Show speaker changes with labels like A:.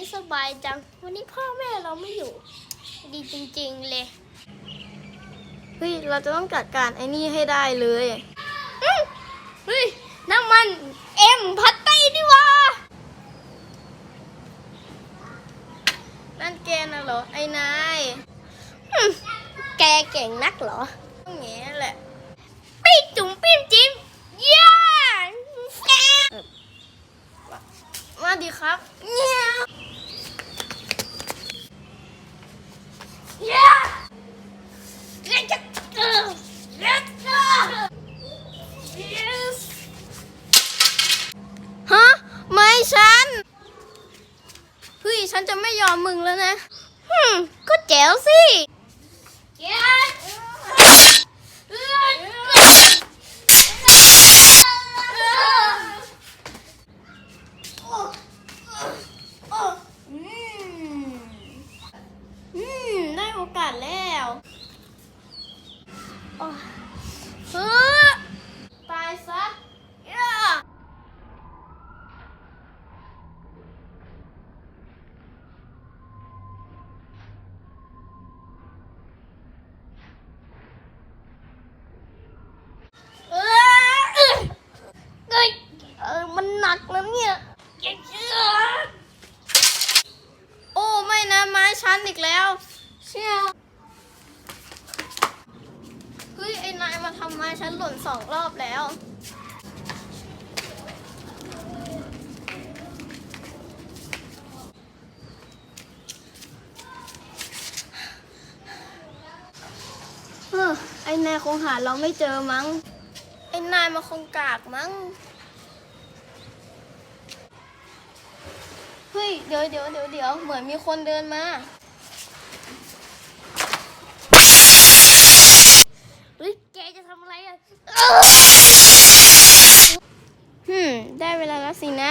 A: ไม่สบายจัง วันนี้พ่อแม่เราไม่อยู่ ดีจริง ๆเลย
B: เฮ้ย เราจะต้องจัดการไอ้นี่ให้ได้เลย
A: อื้อเฮ้ยน้ำมันเอ็มพัตไตดีว่า
B: นั่นแกน่ะเหรอ ไอ้นาย
A: อื้อแกเก่งนักเหรอ
B: ต้องแงแหละ
A: ปิ้งจุ๋มปิ้มจิ้มย่าแก
B: มาดีครับ
A: เนี่ยย่าเล่นจะเออเล่นจะ yes
B: ฮะ ไม่ฉัน เฮ้ย ฉันจะไม่ยอมมึงแล้วนะ
A: ฮึมก็แจ๋วสิ yes
B: อืม ได้โอกาสแล้ว โอ้ยเฮ้อตายซะย่าเอ้ย
A: เอ้ยเอ้ยเออมันหนักนะเนี่ยเจ๊เชื่อ
B: โอ้ไม่นะไม้ชั้ นอีกแล้ว เชี่ยเฮ้ย ไอ้นายมาทำไม้ชั้นหล่นสองรอบแล้วเฮ้อไอ้นายคงหาเราไม่เจอมั้ง ไอ้นายมาคงกากมั้ง เฮ้ย เดี๋ยวเดี๋ยวเดี๋ยวเดี๋ยวเหมือนมีคนเดินมา
A: เฮ้ยแกจะทำอะไร
B: ฮึมได้เวลาแล้วสินะ